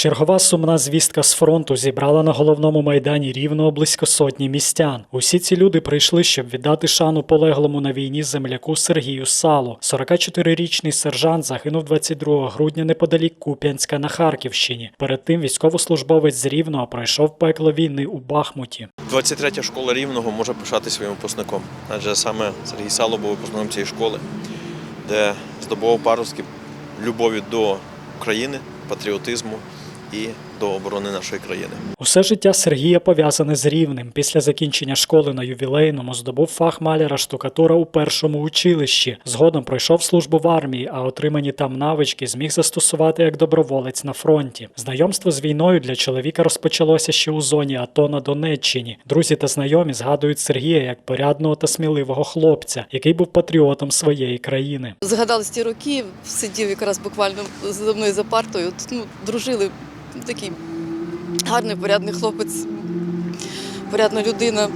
Чергова сумна звістка з фронту зібрала на головному майдані рівного близько сотні містян. Усі ці люди прийшли, щоб віддати шану полеглому на війні земляку Сергію Сало. 44-річний сержант загинув 22 грудня неподалік Куп'янська на Харківщині. Перед тим військовослужбовець з Рівного пройшов пекло війни у Бахмуті. 23 школа Рівного може пишати своїм випускником, адже саме Сергій Сало був випускником цієї школи, де здобував паростки любові до України, патріотизму і до оборони нашої країни. Усе життя Сергія пов'язане з рівним. Після закінчення школи на ювілейному здобув фах маляра штукатура у першому училищі. Згодом пройшов службу в армії, а отримані там навички зміг застосувати як доброволець на фронті. Знайомство з війною для чоловіка розпочалося ще у зоні АТО на Донеччині. Друзі та знайомі згадують Сергія як порядного та сміливого хлопця, який був патріотом своєї країни. Згадались ті роки, сидів якраз буквально за мною за партою. Ну, дружили такий гарний, порядний хлопець, порядна людина.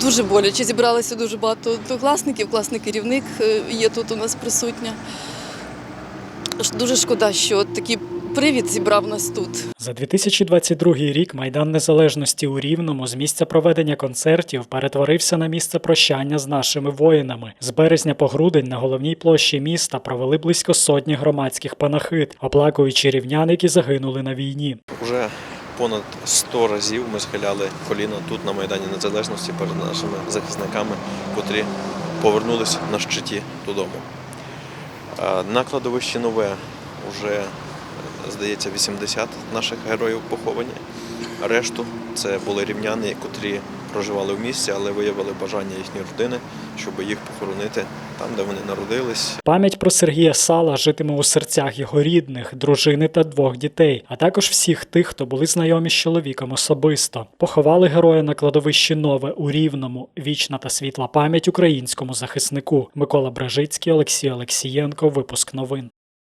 Дуже боляче. Зібралося дуже багато класників, класний керівник е, є тут у нас присутня. Дуже шкода, що такий привід зібрав нас тут. За 2022 рік Майдан Незалежності у Рівному з місця проведення концертів перетворився на місце прощання з нашими воїнами. З березня по грудень на головній площі міста провели близько сотні громадських панахид, оплакуючи рівнян, які загинули на війні. Уже понад 100 разів ми схиляли коліна тут на Майдані Незалежності перед нашими захисниками, котрі повернулись на щиті додому. На кладовищі нове вже, здається, 80 наших героїв поховані. Решту це були рівняни, котрі проживали в місті, але виявили бажання їхні родини, щоб їх похоронити там, де вони народились, Пам'ять про Сергія Сала житиме у серцях його рідних, дружини та двох дітей, а також всіх тих, хто були знайомі з чоловіком особисто. Поховали героя на кладовищі Нове у Рівному. Вічна та світла пам'ять українському захиснику. Микола Бражицький, Олексій Олексієнко. Випуск новин.